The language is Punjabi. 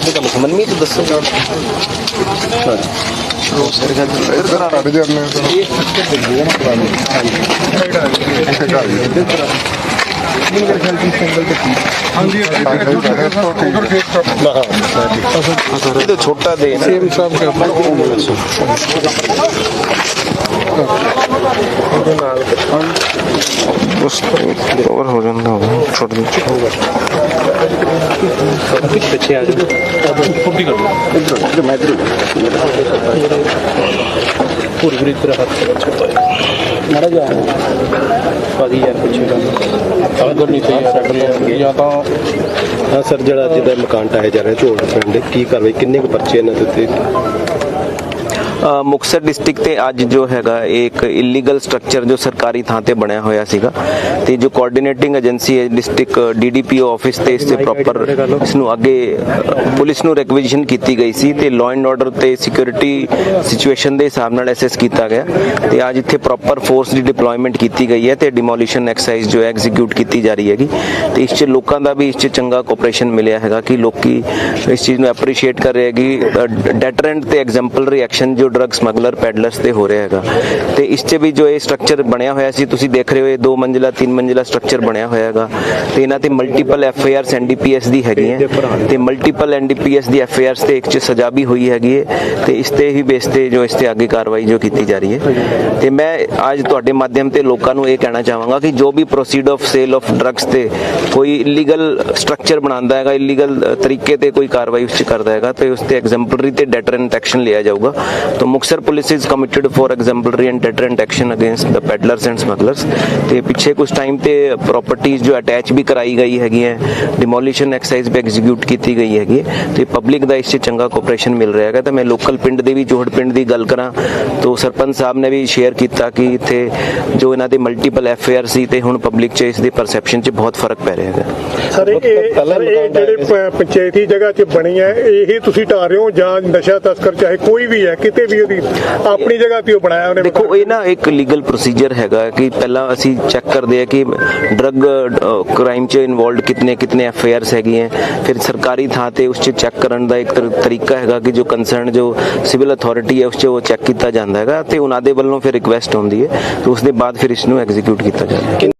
ਤੁਹਾਨੂੰ ਸਮਝ ਨਹੀਂ ਤਾਂ ਦੱਸੋ। ਇਧਰ ਆ ਰਹੇ ਜਰਨੇ ਇਹ ਸਟਰਕਚਰ ਦਿਖਦੀ ਹਾਂਜੀ ਉਧਰ ਖੇਤ ਕਰ ਇਹ ਤਾਂ ਛੋਟਾ ਦੇ ਸੇਮ ਸਭ ਕਰ ਉਸ ਕਵਰ ਹੋ ਜਾਂਦਾ ਹੋਗਾ ਛੋਟਾ ਜਿਹਾ ਕੁਝ ਪਿੱਛੇ ਆ ਜਾਓ ਫੁੱਟੀ ਕਰ ਇਧਰ ਮੈਂ ਇਧਰ ਪੂਰੀ ਪੂਰੀ ਤਰ੍ਹਾਂ ਹੱਥ ਕਰੋ ਮਾੜਾ ਜਾ ਪਾਦੀ ਯਾਰ ਪਿੱਛੇ ਕਰ ਅਗਰ ਨਹੀਂ ਤੇ ਜਾਂ ਤਾਂ ਹਾਂ, ਸਰ, ਜਿਹੜਾ ਅੱਜ ਮਕਾਨ ਟਾਇਆ ਜਾ ਰਿਹਾ ਝੋਲ ਪਿੰਡ ਦੇ ਕੀ ਕਾਰਵਾਈ, ਕਿੰਨੇ ਕੁ ਪਰਚੇ ਇਹਨਾਂ ਦੇ ਉੱਤੇ? ਅ, ਮੁਕਤਸਰ ਡਿਸਟ੍ਰਿਕਟ ਤੇ ਅੱਜ ਜੋ ਹੈਗਾ ਇਹ ਇੱਕ ਇਲੀਗਲ ਸਟਰਕਚਰ ਜੋ ਸਰਕਾਰੀ ਥਾਂ ਤੇ ਬਣਿਆ ਹੋਇਆ ਸੀਗਾ ਤੇ ਜੋ ਕੋਆਰਡੀਨੇਟਿੰਗ ਏਜੰਸੀ ਹੈ ਡਿਸਟ੍ਰਿਕਟ ਡੀਡੀਪੀਓ ਆਫਿਸ ਤੇ ਇਸ ਤੇ ਪ੍ਰੋਪਰ ਇਸ ਨੂੰ ਅੱਗੇ ਪੁਲਿਸ ਨੂੰ ਰਿਕਵੀਜ਼ੀਸ਼ਨ ਕੀਤੀ ਗਈ ਸੀ ਤੇ ਲਾਅ ਐਂਡ ਆਰਡਰ ਤੇ ਸਿਕਿਉਰਿਟੀ ਸਿਚੁਏਸ਼ਨ ਦੇ ਹਿਸਾਬ ਨਾਲ ਐਸਐਸ ਕੀਤਾ ਗਿਆ ਤੇ ਅੱਜ ਇੱਥੇ ਪ੍ਰੋਪਰ ਫੋਰਸ ਦੀ ਡਿਪਲੋਇਮੈਂਟ ਕੀਤੀ ਗਈ ਹੈ ਤੇ ਡਿਮੋਲੀਸ਼ਨ ਐਕਸਰਸਾਈਜ਼ ਜੋ ਐਗਜ਼ੀਕਿਊਟ ਕੀਤੀ ਜਾ ਰਹੀ ਹੈਗੀ ਤੇ ਇਸ 'ਚ ਲੋਕਾਂ ਦਾ ਵੀ ਇਸ 'ਚ ਚੰਗਾ ਕੋਆਪਰੇਸ਼ਨ ਮਿਲਿਆ ਹੈਗਾ ਕਿ ਲੋਕੀ ਇਸ ਚੀਜ਼ ਨੂੰ ਐਪਰੀਸ਼ੀਏਟ ਕਰ ਰਹੇ ਹੈਗੇ ਡੈਟਰੈਂਟ ਤੇ ਐਗਜ਼ਾਮਪਲਰੀ ਐਕਸ਼ਨ ਜੋ ਡਰੱਗ ਸਮਗਲਰ ਪੈਡਲਰਸ ਤੇ ਹੋ ਰਿਹਾ ਹੈਗਾ। ਤੇ ਇਸ 'ਚ ਵੀ ਜੋ ਇਹ ਸਟਰਕਚਰ ਬਣਿਆ ਹੋਇਆ ਸੀ, ਤੁਸੀਂ ਦੇਖ ਰਹੇ ਹੋ, ਇਹ ਦੋ ਮੰਜ਼ਿਲਾ, ਤਿੰਨ ਮੰਜ਼ਿਲਾ ਸਟਰਕਚਰ ਬਣਿਆ ਹੋਇਆ ਹੈਗਾ। ਤੇ ਇਹਨਾਂ ਤੇ multiple F I Rs NDPS ਦੀ ਹੈਗੀਆਂ ਤੇ ਮਲਟੀਪਲ ਐਨਡੀਪੀਐਸ ਦੀ ਐਫ ਆਈ ਆਰਸ ਤੇ ਇੱਕ 'ਚ ਸਜ਼ਾ ਵੀ ਹੋਈ ਹੈਗੀ ਹੈ। ਤੇ ਇਸ ਤੇ ਹੀ ਬੇਸ ਤੇ ਜੋ ਇਸ ਤੇ ਅੱਗੇ ਕਾਰਵਾਈ ਜੋ ਕੀਤੀ ਜਾ ਰਹੀ ਹੈ। ਤੇ ਮੈਂ ਅੱਜ ਤੁਹਾਡੇ ਮਾਧਿਅਮ ਤੇ ਲੋਕਾਂ ਨੂੰ ਇਹ ਕਹਿਣਾ ਚਾਹਾਂਗਾ ਕਿ ਜੋ ਵੀ proceed of sale of drugs ਤੇ ਕੋਈ ਇਲੀਗਲ ਸਟਰਕਚਰ ਬਣਾਉਂਦਾ ਹੈਗਾ ਇਲੀਗਲ ਤਰੀਕੇ ਤੇ ਕੋਈ ਕਾਰਵਾਈ ਉਸ 'ਚ ਕਰਦਾ ਹੈਗਾ, ਤੇ ਉਸ ਤੇ ਐਗਜ਼ੈਂਪਲਰੀ ਤੇ ਡੈਟਰੈਂਟ ਐਕਸ਼ਨ ਲਿਆ ਜਾਊਗਾ। ਤਾਂ Muktsar police is committed for exemplary and deterrent action against the peddlers and smugglers ਤੇ ਪਿੱਛੇ ਕੁਝ ਟਾਈਮ ਤੇ ਪ੍ਰਾਪਰਟੀਆਂ ਜੋ ਅਟੈਚ ਵੀ ਕਰਾਈ ਗਈ ਹੈਗੀ ਹੈ ਡਿਮੋਲੀਸ਼ਨ ਐਕਸਰਸਾਈਜ਼ ਵੀ ਐਗਜ਼ੀਕਿਊਟ ਕੀਤੀ ਗਈ ਹੈਗੀ ਤੇ ਪਬਲਿਕ ਦਾ ਇਸ 'ਚ ਚੰਗਾ ਕੋਆਪਰੇਸ਼ਨ ਮਿਲ ਰਿਹਾ ਹੈਗਾ। ਤਾਂ ਮੈਂ ਲੋਕਲ ਪਿੰਡ ਦੇ ਵੀ ਜੋਹੜ ਪਿੰਡ ਦੀ ਗੱਲ ਕਰਾਂ ਤਾਂ ਸਰਪੰਚ ਸਾਹਿਬ ਨੇ ਵੀ ਸ਼ੇਅਰ ਕੀਤਾ ਕਿ ਇੱਥੇ ਜੋ ਇਹਨਾਂ ਦੇ ਮਲਟੀਪਲ ਐਫ ਆਈ ਆਰ ਸੀ ਤੇ ਹੁਣ ਪਬਲਿਕ 'ਚ ਇਸ ਦੇ ਪਰਸੈਪਸ਼ਨ 'ਚ ਬਹੁਤ ਫ਼ਰਕ ਪੈ ਰਿਹਾ ਹੈਗਾ। ਸਰ ਇਹ ਜਿਹੜੇ ਪੰਚਾਇਤੀ ਜਗ੍ਹਾ 'ਚ ਬਣੀ ਹੈ ਇਹ ਤੁਸੀਂ ਢਾ ਰਹੇ ਹੋ ਜਾਂ ਨਸ਼ਾ ਤਸਕਰ ਚਾਹੇ ਕੋਈ ਵੀ ਹੈ ਕਿਤੇ ਵੀ ਉਹਦੀ ਆਪਣੀ ਜਗ੍ਹਾ ਤੇ ਉਹ ਬਣਾਇਆ ਉਹਨੇ ਦੇਖੋ ਇਹ ਨਾ ਇੱਕ ਲੀਗਲ ਪ੍ਰੋਸੀਜਰ ਹੈਗਾ ਕਿ ਪਹਿਲਾਂ ਅਸੀਂ ਚੈੱਕ ਕਰਦੇ ਆ ਕਿ ਡਰੱਗ ਕ੍ਰਾਈਮ 'ਚ ਇਨਵੋਲਡ ਕਿਤਨੇ ਕਿਤਨੇ ਐਫ ਆਈ ਆਰਸ ਹੈਗੀਆਂ ਫਿਰ ਸਰਕਾਰੀ ਥਾਂ ਤੇ ਉਸ 'ਚ ਚੈੱਕ ਕਰਨ ਦਾ ਇੱਕ ਤਰ- ਤਰੀਕਾ ਹੈਗਾ ਕਿ ਜੋ ਕੰਸਰਨ ਜੋ ਸਿਵਲ ਅਥਾਰਟੀ ਹੈ ਉਸ 'ਚ ਉਹ ਚੈੱਕ ਕੀਤਾ ਜਾਂਦਾ ਹੈਗਾ ਤੇ ਉਹਨਾਂ ਦੇ ਵੱਲੋਂ ਫਿਰ ਰਿਕੁਐਸਟ ਹੁੰਦੀ ਹੈ ਤੇ ਉਸ ਦੇ ਬਾਅਦ ਫਿਰ ਇਸ ਨੂੰ ਐਗਜ਼ੀਕਿਊਟ ਕੀਤਾ ਜਾਂਦਾ ਹੈ।